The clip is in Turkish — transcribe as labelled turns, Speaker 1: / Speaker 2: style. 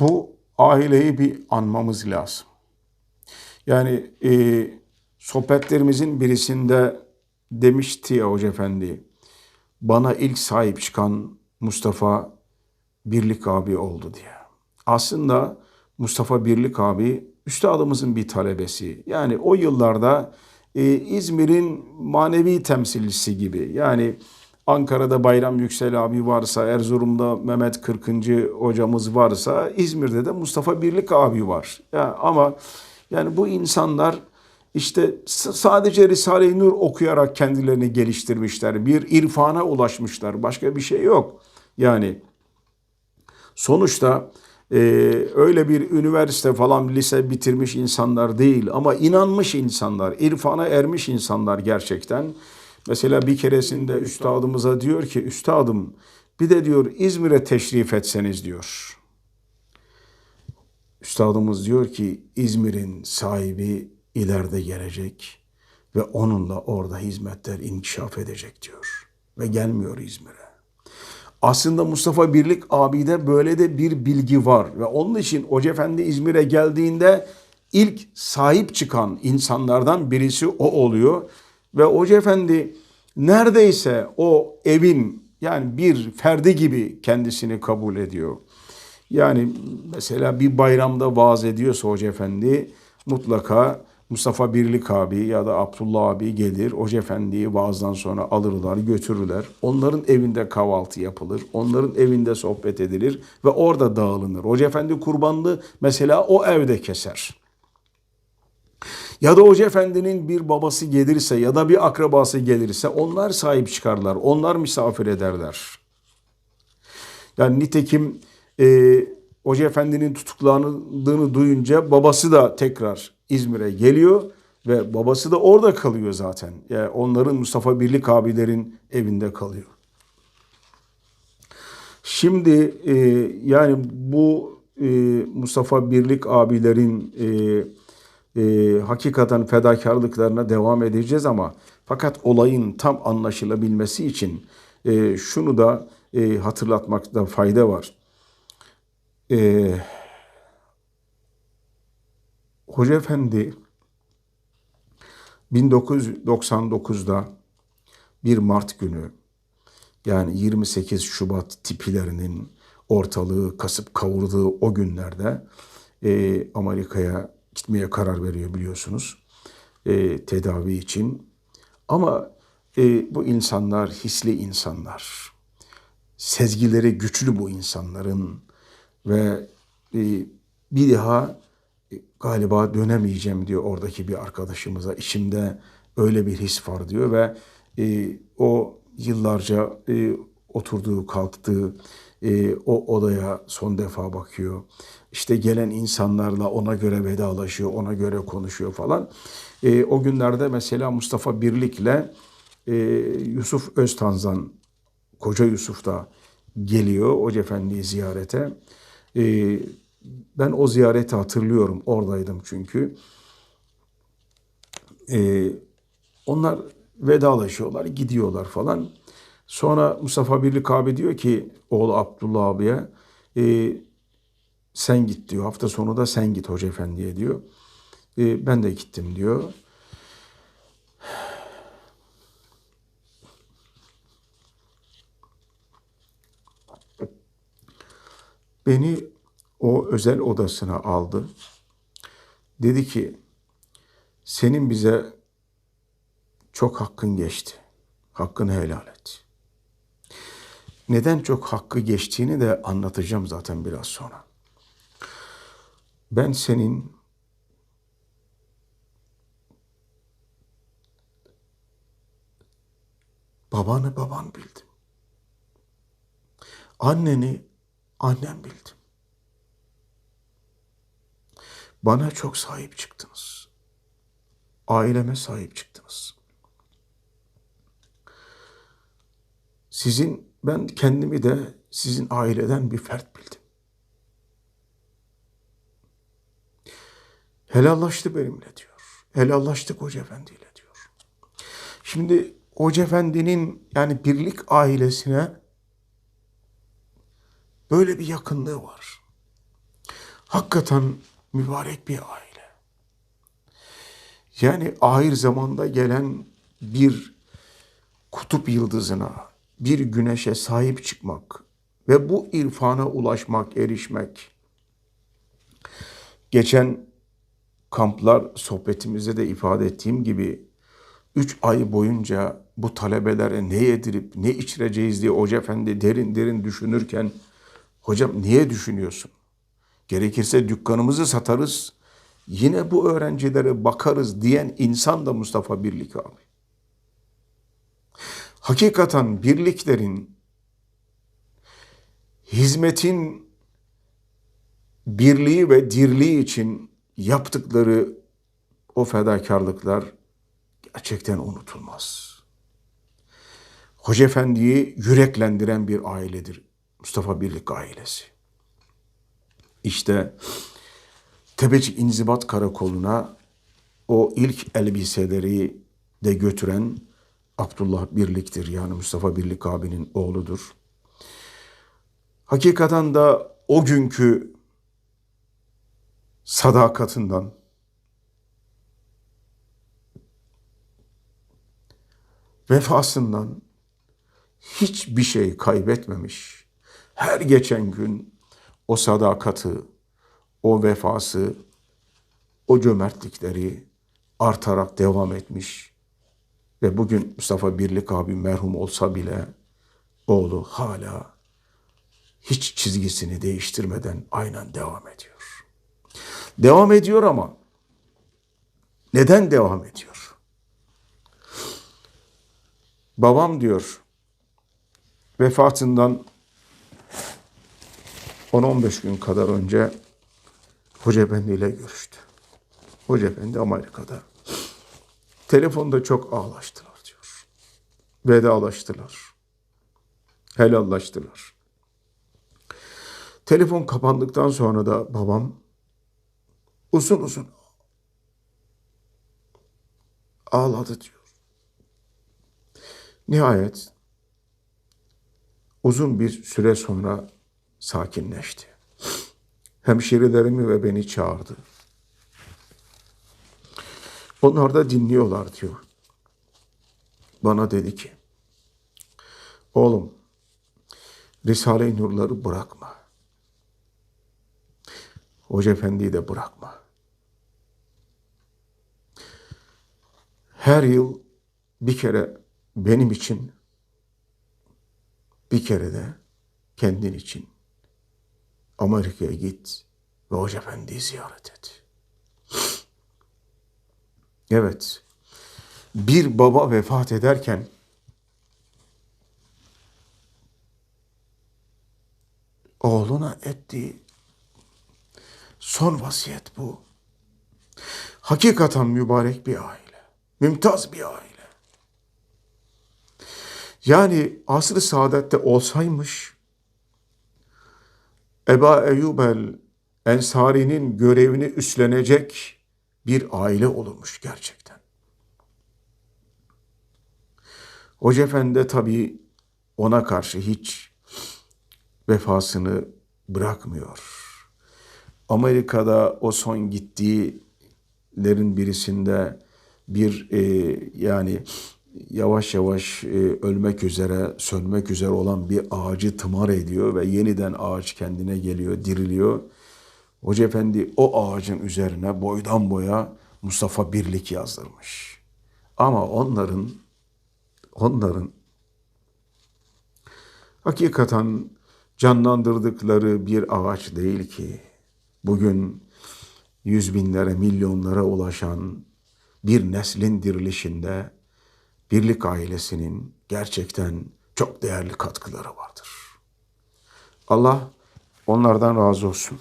Speaker 1: bu aileyi bir anmamız lazım. Yani e, sohbetlerimizin birisinde demişti ya Hoca Efendi, bana ilk sahip çıkan Mustafa Birlik abi oldu diye. Aslında Mustafa Birlik abi üstadımızın bir talebesi. Yani o yıllarda e, İzmir'in manevi temsilcisi gibi. Yani Ankara'da Bayram Yüksel abi varsa, Erzurum'da Mehmet Kırkıncı hocamız varsa, İzmir'de de Mustafa Birlik abi var. Ya, ama yani bu insanlar işte sadece Risale-i Nur okuyarak kendilerini geliştirmişler. Bir irfana ulaşmışlar. Başka bir şey yok. Yani sonuçta e, öyle bir üniversite falan lise bitirmiş insanlar değil ama inanmış insanlar, irfana ermiş insanlar gerçekten. Mesela bir keresinde üstadımıza diyor ki, üstadım bir de diyor İzmir'e teşrif etseniz diyor. Üstadımız diyor ki İzmir'in sahibi ileride gelecek ve onunla orada hizmetler inkişaf edecek diyor. Ve gelmiyor İzmir'e. Aslında Mustafa Birlik abide böyle de bir bilgi var ve onun için Hoca Efendi İzmir'e geldiğinde ilk sahip çıkan insanlardan birisi o oluyor ve Hoca Efendi neredeyse o evin yani bir ferdi gibi kendisini kabul ediyor. Yani mesela bir bayramda vaaz ediyorsa Hoca Efendi mutlaka Mustafa Birlik abi ya da Abdullah abi gelir. Hoca Efendi'yi vaazdan sonra alırlar, götürürler. Onların evinde kahvaltı yapılır. Onların evinde sohbet edilir ve orada dağılınır. Hoca Efendi kurbanlı mesela o evde keser. Ya da Hoca Efendi'nin bir babası gelirse ya da bir akrabası gelirse onlar sahip çıkarlar. Onlar misafir ederler. Yani nitekim e, Hoca Efendi'nin tutuklandığını duyunca babası da tekrar İzmir'e geliyor ve babası da orada kalıyor zaten. Yani onların Mustafa Birlik abilerin evinde kalıyor. Şimdi e, yani bu e, Mustafa Birlik abilerin e, e, hakikaten fedakarlıklarına devam edeceğiz ama fakat olayın tam anlaşılabilmesi için e, şunu da e, hatırlatmakta fayda var. E, Hoca Efendi 1999'da bir Mart günü yani 28 Şubat tipilerinin ortalığı kasıp kavurduğu o günlerde e, Amerika'ya gitmeye karar veriyor biliyorsunuz e, tedavi için. Ama e, bu insanlar hisli insanlar. Sezgileri güçlü bu insanların ve e, bir daha e, galiba dönemeyeceğim diyor oradaki bir arkadaşımıza. İçimde öyle bir his var diyor ve e, o yıllarca e, oturduğu, kalktığı e, o odaya son defa bakıyor. İşte gelen insanlarla ona göre vedalaşıyor, ona göre konuşuyor falan. E, o günlerde mesela Mustafa Birlik'le e, Yusuf Öztanzan, Koca Yusuf da geliyor Hoca Efendi'yi ziyarete. E, ben o ziyareti hatırlıyorum, oradaydım çünkü. E, onlar vedalaşıyorlar, gidiyorlar falan. Sonra Mustafa Birlik abi diyor ki oğlu Abdullah abiye e, sen git diyor. Hafta sonu da sen git Hoca Efendi'ye diyor. E, ben de gittim diyor. Beni o özel odasına aldı. Dedi ki senin bize çok hakkın geçti. Hakkını helal et. Neden çok hakkı geçtiğini de anlatacağım zaten biraz sonra. Ben senin babanı baban bildim. Anneni annem bildim. Bana çok sahip çıktınız. Aileme sahip çıktınız. Sizin ben kendimi de sizin aileden bir fert bildim. Helallaştı benimle diyor. Helallaştık Hoca Efendi ile diyor. Şimdi Hoca Efendi'nin yani birlik ailesine böyle bir yakınlığı var. Hakikaten mübarek bir aile. Yani ahir zamanda gelen bir kutup yıldızına, bir güneşe sahip çıkmak ve bu irfana ulaşmak, erişmek. Geçen kamplar sohbetimizde de ifade ettiğim gibi üç ay boyunca bu talebelere ne yedirip ne içireceğiz diye Hoca Efendi derin derin düşünürken hocam niye düşünüyorsun? Gerekirse dükkanımızı satarız, yine bu öğrencilere bakarız diyen insan da Mustafa Birlik abi. Hakikaten birliklerin, hizmetin birliği ve dirliği için yaptıkları o fedakarlıklar gerçekten unutulmaz. Hoca Efendi'yi yüreklendiren bir ailedir Mustafa Birlik ailesi. İşte Tepecik İnzibat Karakolu'na o ilk elbiseleri de götüren Abdullah Birlik'tir. Yani Mustafa Birlik abinin oğludur. Hakikaten da o günkü sadakatından, vefasından hiçbir şey kaybetmemiş. Her geçen gün o sadakati, o vefası, o cömertlikleri artarak devam etmiş. Ve bugün Mustafa Birlik abi merhum olsa bile oğlu hala hiç çizgisini değiştirmeden aynen devam ediyor. Devam ediyor ama neden devam ediyor? Babam diyor vefatından 10-15 gün kadar önce Hoca Efendi ile görüştü. Hoca Efendi Amerika'da. Telefonda çok ağlaştılar diyor. Vedalaştılar. Helallaştılar. Telefon kapandıktan sonra da babam uzun uzun ağladı diyor. Nihayet uzun bir süre sonra sakinleşti. Hemşerilerimi ve beni çağırdı. Onlar da dinliyorlar diyor. Bana dedi ki, oğlum Risale-i Nurları bırakma. Hoca Efendi'yi de bırakma. Her yıl bir kere benim için, bir kere de kendin için Amerika'ya git ve Hoca Efendi'yi ziyaret et. Evet, bir baba vefat ederken oğluna ettiği son vasiyet bu. Hakikaten mübarek bir aile, mümtaz bir aile. Yani asr-ı saadette olsaymış, Eba Eyyubel Ensari'nin görevini üstlenecek bir aile olurmuş gerçekten. Hoca Efendi tabii ona karşı hiç vefasını bırakmıyor. Amerika'da o son gittiğilerin birisinde bir e, yani yavaş yavaş e, ölmek üzere, sönmek üzere olan bir ağacı tımar ediyor ve yeniden ağaç kendine geliyor, diriliyor. Hoca Efendi o ağacın üzerine boydan boya Mustafa Birlik yazdırmış. Ama onların onların hakikaten canlandırdıkları bir ağaç değil ki. Bugün yüz binlere, milyonlara ulaşan bir neslin dirilişinde birlik ailesinin gerçekten çok değerli katkıları vardır. Allah onlardan razı olsun.